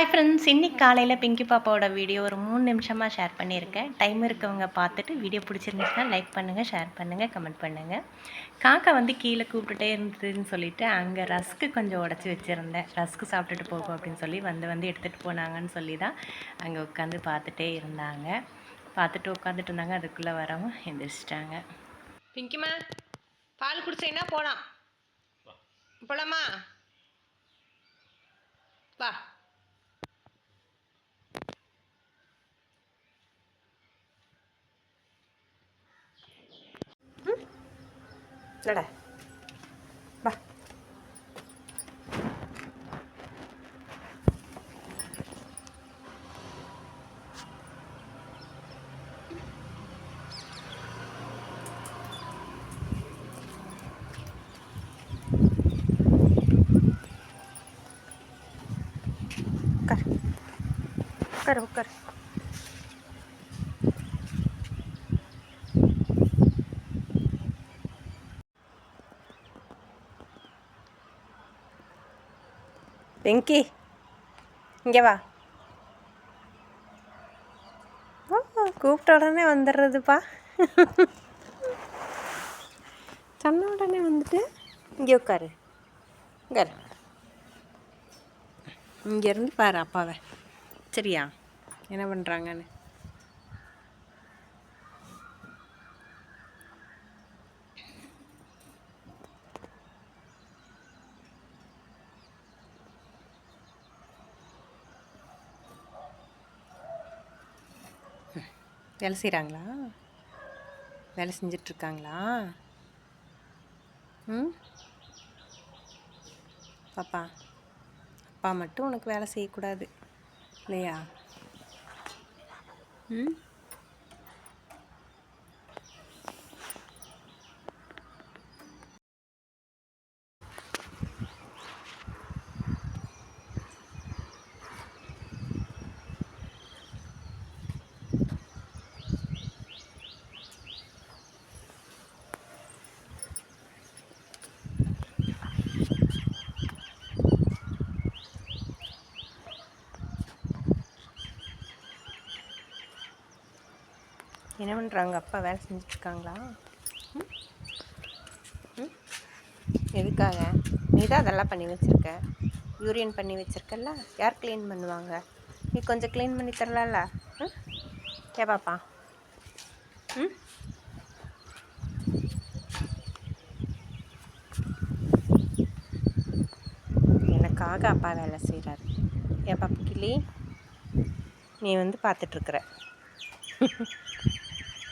Hi friends இன்னைக்கு காலையில் பிங்கி பாப்பாவோட வீடியோ ஒரு மூணு நிமிஷமாக ஷேர் பண்ணியிருக்கேன். டைம் இருக்கவங்க பார்த்துட்டு வீடியோ பிடிச்சிருந்துச்சுன்னா லைக் பண்ணுங்கள் ஷேர் பண்ணுங்கள் கமெண்ட் பண்ணுங்கள் காக்கா வந்து கீழே கூப்பிட்டுட்டே இருந்ததுன்னு சொல்லிட்டு அங்கே ரஸ்க்கு கொஞ்சம் உடச்சி வச்சுருந்தேன். ரஸ்க்கு சாப்பிட்டுட்டு போகும் அப்படின்னு சொல்லி வந்து வந்து எடுத்துகிட்டு போனாங்கன்னு சொல்லி தான் அங்கே உட்காந்து பார்த்துட்டே இருந்தாங்க. பார்த்துட்டு உட்காந்துட்டு இருந்தாங்க அதுக்குள்ளே வரவும் எந்திரிச்சிட்டாங்க. பிங்கிமா பால் குடிச்சீங்கன்னா போகலாம் போலாமா? வா. நட வா உட்கார் உட்கார் வெங்கி இங்கே வா. ஓ கூப்பிட்ட உடனே வந்துடுறதுப்பா. சொன்ன உடனே வந்துட்டு இங்கே உட்காரு. உட்காரு இங்கேருந்து பாரு அப்பாவை. சரியா? என்ன பண்ணுறாங்கன்னு. வேலை செய்கிறாங்களா வேலை செஞ்சிட்ருக்காங்களா? ம்? பாப்பா அப்பா மட்டும் உனக்கு வேலை செய்யக்கூடாது இல்லையா? ம்? என்ன பண்ணுறாங்க அப்பா வேலை செஞ்சிட்ருக்காங்களா? ம்? ம்? எதுக்காக? நீ தான் அதெல்லாம் பண்ணி வச்சுருக்க. யூரியன் பண்ணி வச்சுருக்கல்ல? யார் க்ளீன் பண்ணுவாங்க? நீ கொஞ்சம் க்ளீன் பண்ணி தரலாம்ல? ம்? கே பாப்பா. ம்? எனக்காக அப்பா வேலை செய்கிறாரு ஏ பாப்பா கிளி? நீ வந்து பார்த்துட்ருக்குற.